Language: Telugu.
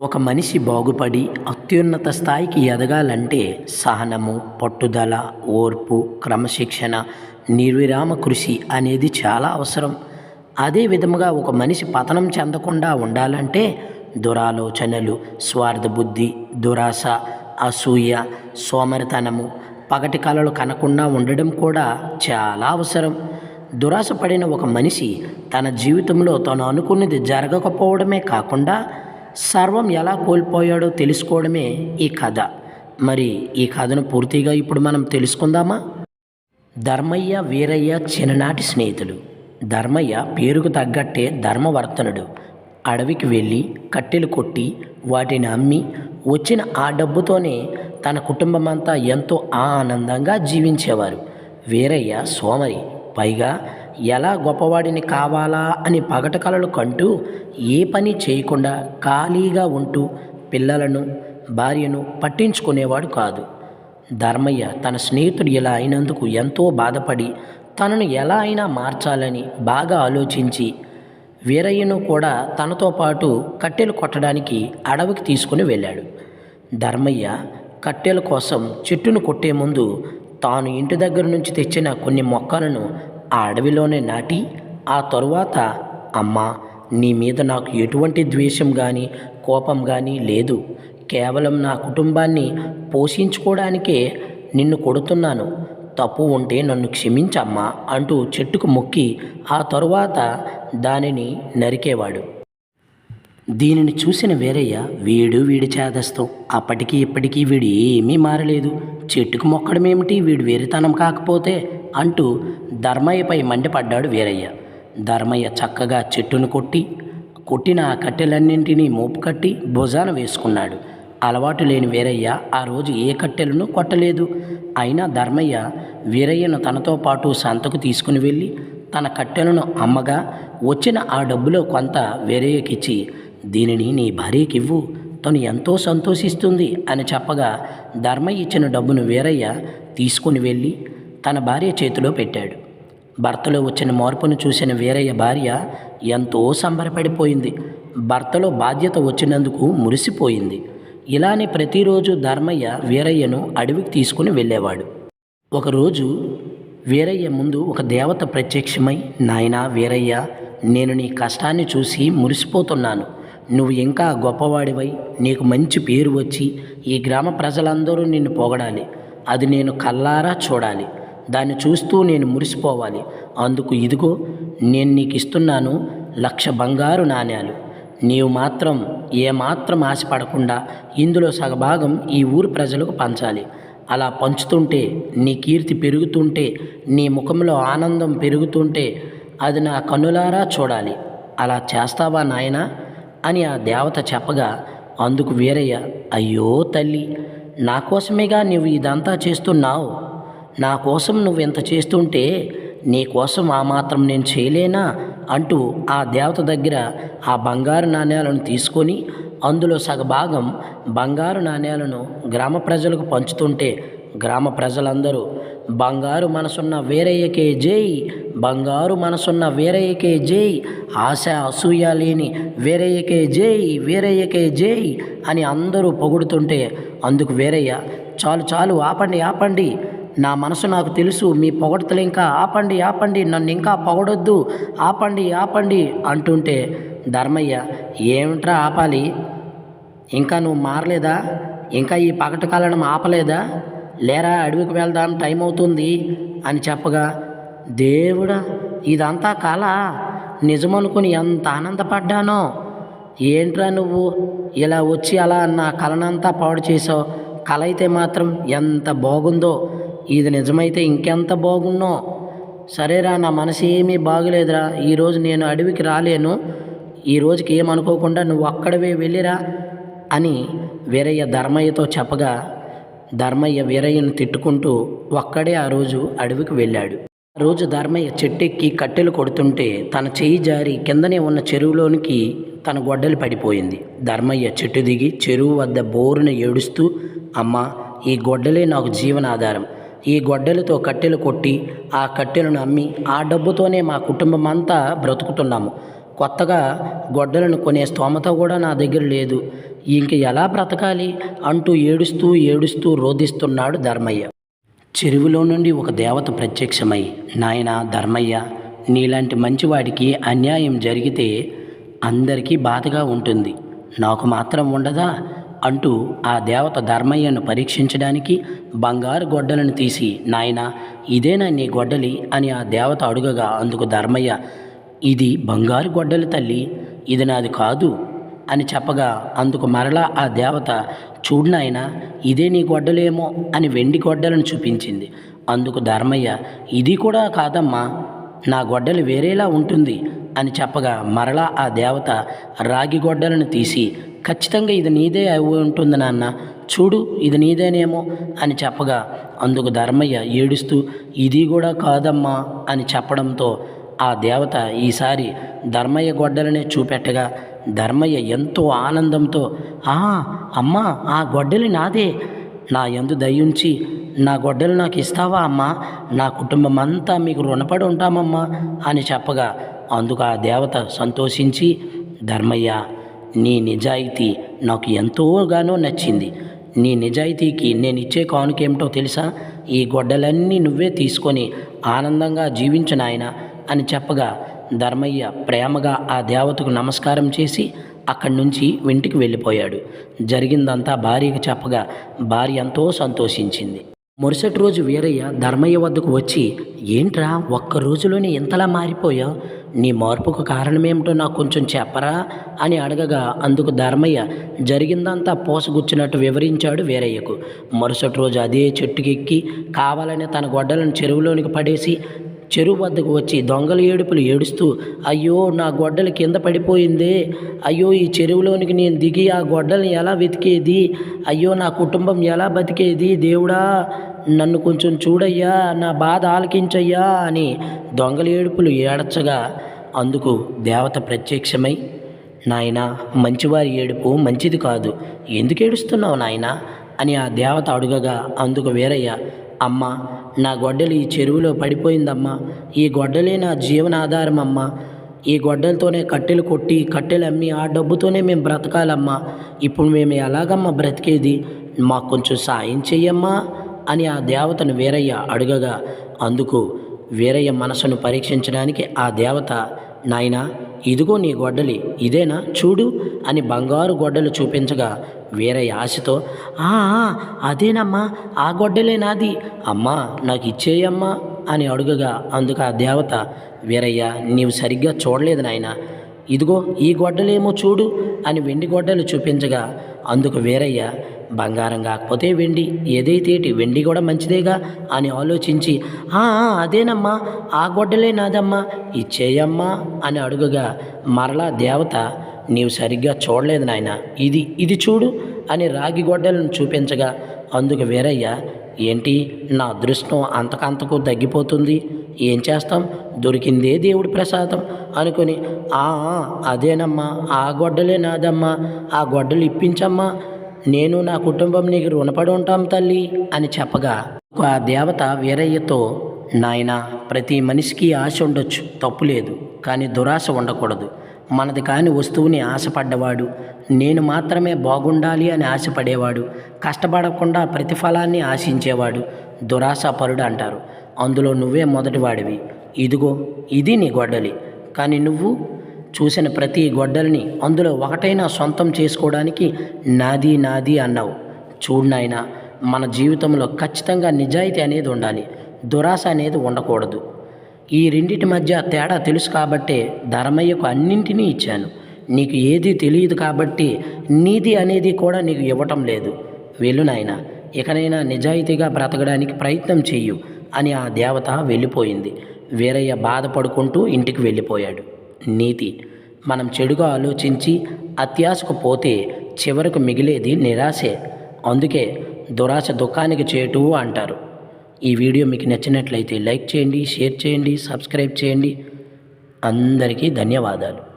ఒక మనిషి బాగుపడి అత్యున్నత స్థాయికి ఎదగాలంటే సహనము పట్టుదల ఓర్పు క్రమశిక్షణ నిర్విరామ కృషి అనేది చాలా అవసరం. అదే విధముగా ఒక మనిషి పతనం చెందకుండా ఉండాలంటే దురాలోచనలు స్వార్థ బుద్ధి దురాశ అసూయ సోమరితనము పగటి కలలు కనకుండా ఉండడం కూడా చాలా అవసరం. దురాశ పడిన ఒక మనిషి తన జీవితంలో తను అనుకున్నది జరగకపోవడమే కాకుండా సర్వం ఎలా కోల్పోయాడో తెలుసుకోవడమే ఈ కథ. మరి ఈ కథను పూర్తిగా ఇప్పుడు మనం తెలుసుకుందామా? ధర్మయ్య వీరయ్య చిన్ననాటి స్నేహితులు. ధర్మయ్య పేరుకు తగ్గట్టే ధర్మవర్తనుడు. అడవికి వెళ్ళి కట్టెలు కొట్టి వాటిని అమ్మి వచ్చిన ఆ డబ్బుతోనే తన కుటుంబమంతా ఎంతో ఆనందంగా జీవించేవారు. వీరయ్య సోమరి. పైగా ఎలా గొప్పవాడిని కావాలా అని పగట కలలు కంటూ ఏ పని చేయకుండా ఖాళీగా ఉంటూ పిల్లలను భార్యను పట్టించుకునేవాడు కాదు. ధర్మయ్య తన స్నేహితుడు ఇలా అయినందుకు ఎంతో బాధపడి తనను ఎలా అయినా మార్చాలని బాగా ఆలోచించి వీరయ్యను కూడా తనతో పాటు కట్టెలు కొట్టడానికి అడవికి తీసుకుని వెళ్ళాడు. ధర్మయ్య కట్టెల కోసం చెట్టును కొట్టే ముందు తాను ఇంటి దగ్గర నుంచి తెచ్చిన కొన్ని మొక్కలను ఆ అడవిలోనే నాటి ఆ తరువాత అమ్మా నీ మీద నాకు ఎటువంటి ద్వేషం కానీ కోపం కానీ లేదు. కేవలం నా కుటుంబాన్ని పోషించుకోవడానికే నిన్ను కొడుతున్నాను. తప్పు ఉంటే నన్ను క్షమించమ్మా అంటూ చెట్టుకు మొక్కి ఆ తరువాత దానిని నరికేవాడు. దీనిని చూసిన వీరయ్య వీడు వీడి చేదస్తం. అప్పటికీ ఇప్పటికీ వీడు ఏమీ మారలేదు. చెట్టుకు మొక్కడం ఏమిటి వీడు వేరితనం కాకపోతే అంటూ ధర్మయ్యపై మండిపడ్డాడు వీరయ్య. ధర్మయ్య చక్కగా చెట్టును కొట్టి కొట్టిన ఆ కట్టెలన్నింటినీ మోపు కట్టి భుజాన వేసుకున్నాడు. అలవాటు లేని వీరయ్య ఆ రోజు ఏ కట్టెలను కొట్టలేదు. అయినా ధర్మయ్య వీరయ్యను తనతో పాటు సంతకు తీసుకుని వెళ్ళి తన కట్టెలను అమ్మగా వచ్చిన ఆ డబ్బులో కొంత వీరయ్యకిచ్చి దీనిని నీ భార్యకివ్వు. తను ఎంతో సంతోషిస్తుంది అని చెప్పగా ధర్మయ్య ఇచ్చిన డబ్బును వీరయ్య తీసుకుని వెళ్ళి తన భార్య చేతిలో పెట్టాడు. భర్తలో వచ్చిన మార్పును చూసిన వీరయ్య భార్య ఎంతో సంబరపడిపోయింది. భర్తలో బాధ్యత వచ్చినందుకు మురిసిపోయింది. ఇలానే ప్రతిరోజు ధర్మయ్య వీరయ్యను అడవికి తీసుకుని వెళ్ళేవాడు. ఒకరోజు వీరయ్య ముందు ఒక దేవత ప్రత్యక్షమై నాయనా వీరయ్య నేను నీ కష్టాన్ని చూసి మురిసిపోతున్నాను. నువ్వు ఇంకా గొప్పవాడివై నీకు మంచి పేరు వచ్చి ఈ గ్రామ ప్రజలందరూ నిన్ను పొగడాలి. అది నేను కల్లారా చూడాలి. దాన్ని చూస్తూ నేను మురిసిపోవాలి. అందుకు ఇదిగో నేను నీకు ఇస్తున్నాను లక్ష బంగారు నాణ్యాలు నీవు మాత్రం ఏమాత్రం ఆశపడకుండా ఇందులో సగభాగం ఈ ఊరు ప్రజలకు పంచాలి. అలా పంచుతుంటే నీ కీర్తి పెరుగుతుంటే నీ ముఖంలో ఆనందం పెరుగుతుంటే అది నా కన్నులారా చూడాలి. అలా చేస్తావా నాయనా? అని ఆ దేవత చెప్పగా అందుకు వీరయ్య అయ్యో తల్లి నా కోసమేగా నువ్వు ఇదంతా చేస్తున్నావు? నా కోసం నువ్వు ఇంత చేస్తుంటే నీ కోసం ఆ మాత్రం నేను చేయలేనా అంటూ ఆ దేవత దగ్గర ఆ బంగారు నాణ్యాలను తీసుకొని అందులో సగభాగం బంగారు నాణ్యాలను గ్రామ ప్రజలకు పంచుతుంటే గ్రామ ప్రజలందరూ బంగారు మనసున్న వేరయ్యకే జై బంగారు మనసున్న వేరయ్యకే జై ఆశ అసూయ లేని వేరయ్యకే జై వేరయ్యకే జై అని అందరూ పొగుడుతుంటే అందుకు వేరయ్య చాలు చాలు ఆపండి ఆపండి నా మనసు నాకు తెలుసు మీ పొగడతలు ఇంకా ఆపండి ఆపండి నన్ను ఇంకా పొగడొద్దు ఆపండి ఆపండి అంటుంటే ధర్మయ్య ఏమిట్రా ఆపాలి? ఇంకా నువ్వు మారలేదా? ఇంకా ఈ పగటకాలను ఆపలేదా? లేరా అడవికి వెళ్దాం టైం అవుతుంది అని చెప్పగా దేవుడా ఇదంతా కళ నిజమనుకుని ఎంత ఆనందపడ్డానో? ఏంట్రా నువ్వు ఇలా వచ్చి అలా నా కలనంతా పాడు చేసావు కళ అయితే మాత్రం ఎంత బాగుందో? ఇది నిజమైతే ఇంకెంత బాగున్నో? సరేరా నా మనసు ఏమీ బాగలేదురా. ఈరోజు నేను అడవికి రాలేను. ఈ రోజుకి ఏమనుకోకుండా నువ్వు అక్కడవే వెళ్ళిరా అని వీరయ్య ధర్మయ్యతో చెప్పగా ధర్మయ్య వీరయ్యను తిట్టుకుంటూ ఒక్కడే ఆ రోజు అడవికి వెళ్ళాడు. ఆ రోజు ధర్మయ్య చెట్టెక్కి కట్టెలు కొడుతుంటే తన చెయ్యి జారి కిందనే ఉన్న చెరువులోనికి తన గొడ్డలు పడిపోయింది. ధర్మయ్య చెట్టు దిగి చెరువు వద్ద బోరున ఏడుస్తూ అమ్మా ఈ గొడ్డలే నాకు జీవనాధారం. ఈ గొడ్డలతో కట్టెలు కొట్టి ఆ కట్టెలను అమ్మి ఆ డబ్బుతోనే మా కుటుంబం అంతా బ్రతుకుతున్నాము. కొత్తగా గొడ్డలను కొనే స్తోమత కూడా నా దగ్గర లేదు. ఇంక ఎలా బ్రతకాలి? అంటూ ఏడుస్తూ ఏడుస్తూ రోధిస్తున్నాడు ధర్మయ్య. చెరువులో నుండి ఒక దేవత ప్రత్యక్షమై నాయన ధర్మయ్య నీలాంటి మంచివాడికి అన్యాయం జరిగితే అందరికీ బాధగా ఉంటుంది. నాకు మాత్రం ఉండదా? అంటూ ఆ దేవత ధర్మయ్యను పరీక్షించడానికి బంగారు గొడ్డలను తీసి నాయన ఇదేనా నీ గొడ్డలి? అని ఆ దేవత అడుగగా అందుకు ధర్మయ్య ఇది బంగారు గొడ్డలి తల్లి ఇది నాది కాదు అని చెప్పగా అందుకు మరలా ఆ దేవత చూడు నాయనా ఇదే నీ గొడ్డలేమో అని వెండి గొడ్డలను చూపించింది. అందుకు ధర్మయ్య ఇది కూడా కాదమ్మా నా గొడ్డలు వేరేలా ఉంటుంది అని చెప్పగా మరలా ఆ దేవత రాగి గొడ్డలను తీసి ఖచ్చితంగా ఇది నీదే అయి ఉంటుంది నాన్న. చూడు ఇది నీదేనేమో అని చెప్పగా అందుకు ధర్మయ్య ఏడుస్తూ ఇది కూడా కాదమ్మా అని చెప్పడంతో ఆ దేవత ఈసారి ధర్మయ్య గొడ్డలనే చూపెట్టగా ధర్మయ్య ఎంతో ఆనందంతో ఆ అమ్మా ఆ గొడ్డలి నాదే. నా ఎందు దయ్యుంచి నా గొడ్డలు నాకు ఇస్తావా అమ్మా? నా కుటుంబం అంతా మీకు రుణపడి ఉంటామమ్మా అని చెప్పగా అందుకు ఆ దేవత సంతోషించి ధర్మయ్య నీ నిజాయితీ నాకు ఎంతోగానో నచ్చింది. నీ నిజాయితీకి నేను ఇచ్చే కానుకేమిటో తెలుసా? ఈ గొడ్డలన్నీ నువ్వే తీసుకొని ఆనందంగా జీవించు నాయన అని చెప్పగా ధర్మయ్య ప్రేమగా ఆ దేవతకు నమస్కారం చేసి అక్కడి నుంచి ఇంటికి వెళ్ళిపోయాడు. జరిగిందంతా భార్యకు చెప్పగా భార్య ఎంతో సంతోషించింది. మరుసటి రోజు వీరయ్య ధర్మయ్య వద్దకు వచ్చి ఏంట్రా ఒక్క రోజులోనే ఇంతలా మారిపోయావు? నీ మార్పుకు కారణమేమిటో నాకు కొంచెం చెప్పరా? అని అడగగా అందుకు ధర్మయ్య జరిగిందంతా పోసగుచ్చినట్టు వివరించాడు వీరయ్యకు. మరుసటి రోజు అదే చెట్టుకెక్కి కావాలని తన గొడ్డలను చెరువులోనికి పడేసి చెరువు వద్దకు వచ్చి దొంగల ఏడుపులు ఏడుస్తూ అయ్యో నా గొడ్డలు కింద పడిపోయిందే. అయ్యో ఈ చెరువులోనికి నేను దిగి ఆ గొడ్డల్ని ఎలా వెతికేది? అయ్యో నా కుటుంబం ఎలా బతికేది? దేవుడా నన్ను కొంచెం చూడయ్యా నా బాధ ఆలకించయ్యా అని దొంగల ఏడుపులు ఏడచగా అందుకు దేవత ప్రత్యక్షమై నాయనా మంచివారి ఏడుపు మంచిది కాదు. ఎందుకు ఏడుస్తున్నావు నాయనా? అని ఆ దేవత అడుగగా అందుకు వీరయ్య అమ్మ నా గొడ్డలి ఈ చెరువులో పడిపోయిందమ్మా. ఈ గొడ్డలే నా జీవనాధారం అమ్మా ఈ గొడ్డలతోనే కట్టెలు కొట్టి కట్టెలు అమ్మి ఆ డబ్బుతోనే మేము బ్రతకాలమ్మా. ఇప్పుడు మేము ఎలాగమ్మా బ్రతికేది? మాకు కొంచెం సాయం చెయ్యమ్మా అని ఆ దేవతను వీరయ్య అడుగగా. అందుకు వీరయ్య మనసును పరీక్షించడానికి ఆ దేవత నాయనా ఇదిగో నీ గొడ్డలి ఇదేనా? చూడు అని బంగారు గొడ్డలు చూపించగా వీరయ్య ఆశతో అదేనమ్మా ఆ గొడ్డలే నాది. అమ్మా నాకు ఇచ్చేయమ్మా అని అడుగగా అందుకు ఆ దేవత వీరయ్య నీవు సరిగ్గా చూడలేదు నాయన. ఇదిగో ఈ గొడ్డలేమో చూడు అని వెండి గొడ్డలు చూపించగా అందుకు వీరయ్య బంగారం కాకపోతే వెండి ఏదైతేటి వెండి కూడా మంచిదేగా అని ఆలోచించి "ఆ, అదేనమ్మా ఆ గొడ్డలే నాదమ్మా ఇచ్చేయమ్మా అని అడుగగా మరలా దేవత నీవు సరిగ్గా చూడలేదు నాయన. ఇది ఇది చూడు అని రాగి గొడ్డలను చూపించగా అందుకు వీరయ్య ఏంటి నా అదృష్టం అంతకంతకు తగ్గిపోతుంది? ఏం చేస్తాం? దొరికిందే దేవుడి ప్రసాదం అనుకుని "ఆ, అదేనమ్మా ఆ గొడ్డలే నాదమ్మా ఆ గొడ్డలు ఇప్పించమ్మా నేను నా కుటుంబం నీకు రుణపడి ఉంటాం తల్లి అని చెప్పగా ఆ దేవత వీరయ్యతో నాయన ప్రతి మనిషికి ఆశ ఉండొచ్చు తప్పులేదు కానీ దురాశ ఉండకూడదు. మనది కాని వస్తువుని ఆశపడ్డవాడు. నేను మాత్రమే బాగుండాలి అని ఆశపడేవాడు. కష్టపడకుండా ప్రతిఫలాన్ని ఆశించేవాడు. దురాశపరుడు అంటారు. అందులో నువ్వే మొదటివాడివి. ఇదిగో ఇది నీ గొడ్డలి. కానీ నువ్వు చూసిన ప్రతి గొడ్డలిని అందులో ఒకటైనా సొంతం చేసుకోవడానికి నాది నాది అన్నావు. చూడు నాయనా మన జీవితంలో ఖచ్చితంగా నిజాయితీ అనేది ఉండాలి. దురాశ అనేది ఉండకూడదు. ఈ రెండిటి మధ్య తేడా తెలుసు కాబట్టే ధర్మయ్యకు అన్నింటినీ ఇచ్చాను. నీకు ఏది తెలియదు కాబట్టి నీది అనేది కూడా నీకు ఇవ్వటం లేదు. వెళ్ళు నాయన ఇకనైనా నిజాయితీగా బ్రతకడానికి ప్రయత్నం చెయ్యు అని ఆ దేవత వెళ్ళిపోయింది. వీరయ్య బాధపడుకుంటూ ఇంటికి వెళ్ళిపోయాడు. నీతి మనం చెడుగా ఆలోచించి అత్యాశకు పోతే చివరకు మిగిలేది నిరాశే. అందుకే దురాశ దుఃఖానికి చేటు అంటారు. ఈ వీడియో మీకు నచ్చినట్లయితే లైక్ చేయండి షేర్ చేయండి సబ్స్క్రైబ్ చేయండి. అందరికీ ధన్యవాదాలు.